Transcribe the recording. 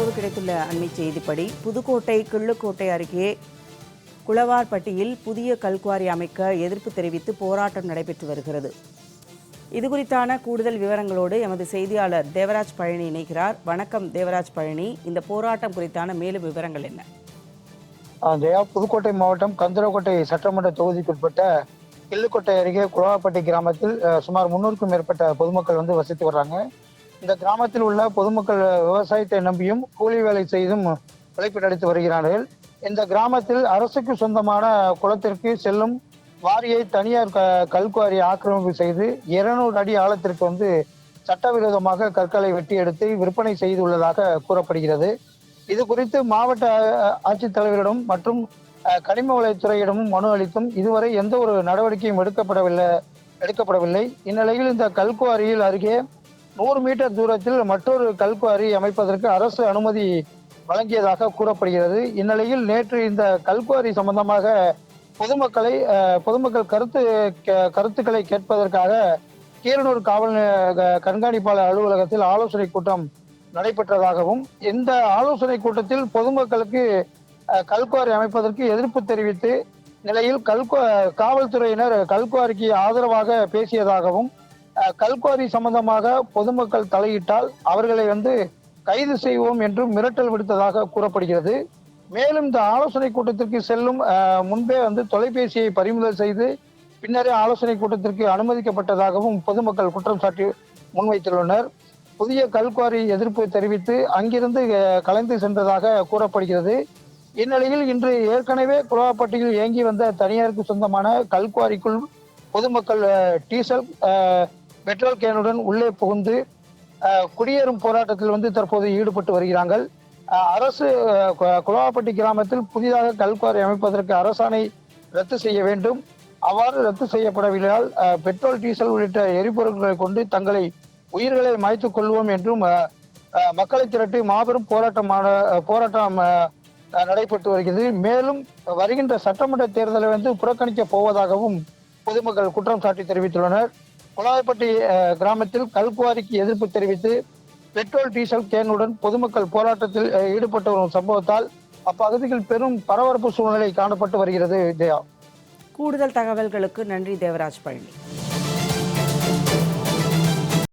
தற்போது கிடைத்துள்ள அண்மை செய்திப்படி புதுக்கோட்டை கிள்ளுக்கோட்டை அருகே குளவார்பட்டியில் புதிய கல்குவாரி அமைக்க எதிர்ப்பு தெரிவித்து போராட்டம் நடைபெற்று வருகிறது. இதுகுறித்தான கூடுதல் விவரங்களோடு எமது செய்தியாளர் தேவராஜ் பழனி இணைகிறார். வணக்கம் தேவராஜ் பழனி. இந்த போராட்டம் குறித்தான மேலும் விவரங்கள் என்ன? ஜெயா புதுக்கோட்டை மாவட்டம் கந்தரக்கோட்டை சட்டமன்ற தொகுதிக்குட்பட்ட கிள்ளுக்கோட்டை அருகே குளவாப்பட்டி கிராமத்தில் சுமார் முன்னூறுக்கும் மேற்பட்ட பொதுமக்கள் வந்து வசித்து வர்றாங்க. இந்த கிராமத்தில் உள்ள பொதுமக்கள் விவசாயத்தை நம்பியும் கூலி வேலை செய்தும் உழைப்பு நடத்தி வருகிறார்கள். இந்த கிராமத்தில் அரசுக்கு சொந்தமான குளத்திற்கு செல்லும் வாரியை தனியார் க கல்குவாரி ஆக்கிரமிப்பு செய்து இருநூறு அடி ஆழத்திற்கு வந்து சட்டவிரோதமாக கற்களை வெட்டி எடுத்து விற்பனை செய்துள்ளதாக கூறப்படுகிறது. இது குறித்து மாவட்ட ஆட்சித்தலைவரிடம் மற்றும் கனிம வளத்துறையிடமும் மனு அளித்தும் இதுவரை எந்த ஒரு நடவடிக்கையும் எடுக்கப்படவில்லை எடுக்கப்படவில்லை. இந்நிலையில் இந்த கல்குவாரியில் அருகே நூறு மீட்டர் தூரத்தில் மற்றொரு கல்குவாரி அமைப்பதற்கு அரசு அனுமதி வழங்கியதாக கூறப்படுகிறது. இந்நிலையில் நேற்று இந்த கல்குவாரி சம்பந்தமாக பொதுமக்களை பொதுமக்கள் கருத்து கருத்துக்களை கேட்பதற்காக கீரனூர் காவல் கண்காணிப்பாளர் அலுவலகத்தில் ஆலோசனை கூட்டம் நடைபெற்றதாகவும் இந்த ஆலோசனை கூட்டத்தில் பொதுமக்களுக்கு கல்குவாரி அமைப்பதற்கு எதிர்ப்பு தெரிவித்து நிலையில் கல்குவா காவல்துறையினர் கல்குவாரிக்கு ஆதரவாக பேசியதாகவும் கல்குவாரி சம்பந்தமாக பொதுமக்கள் தலையிட்டால் அவர்களை வந்து கைது செய்வோம் என்றும் மிரட்டல் விடுத்ததாக கூறப்படுகிறது. மேலும் இந்த ஆலோசனை கூட்டத்திற்கு செல்லும் முன்பே வந்து தொலைபேசியை பறிமுதல் செய்து பின்னரே ஆலோசனை கூட்டத்திற்கு அனுமதிக்கப்பட்டதாகவும் பொதுமக்கள் குற்றம் சாட்டி முன்வைத்துள்ளனர். புதிய கல்குவாரி எதிர்ப்பு தெரிவித்து அங்கிருந்து கலைந்து சென்றதாக கூறப்படுகிறது. இந்நிலையில் இன்று ஏற்கனவே குழாப்பட்டியில் இயங்கி வந்த தனியாருக்கு சொந்தமான கல்குவாரிக்குள் பொதுமக்கள் டீசல் பெட்ரோல் கேனுடன் உள்ளே புகுந்து குடியேறும் போராட்டத்தில் வந்து தற்போது ஈடுபட்டு வருகிறார்கள். அரசு அஹ், குளவாப்பட்டி கிராமத்தில் புதிதாக கல்குவாரி அமைப்பதற்கு அரசாணை ரத்து செய்ய வேண்டும். அவ்வாறு ரத்து செய்யப்படவில்லையால் பெட்ரோல் டீசல் உள்ளிட்ட எரிபொருட்களை கொண்டு தங்களை உயிர்களை மாய்த்துக் கொள்வோம் என்றும் மக்களை திரட்டி மாபெரும் போராட்டமான போராட்டம் நடைபெற்று வருகிறது. மேலும் வருகின்ற சட்டமன்ற தேர்தலை வந்து புறக்கணிக்க போவதாகவும் பொதுமக்கள் குற்றம் சாட்டி தெரிவித்துள்ளனர். குழாய்ப்பட்டி கிராமத்தில் கல்குவாரிக்கு எதிர்ப்பு தெரிவித்து பெட்ரோல் டீசல் கேனுடன் பொதுமக்கள் போராட்டத்தில் ஈடுபட்டு வரும் சம்பவத்தால் அப்பகுதியில் பெரும் பரபரப்பு சூழ்நிலை காணப்பட்டு வருகிறது ஜெயா கூடுதல் தகவல்களுக்கு நன்றி தேவராஜ் பழனி.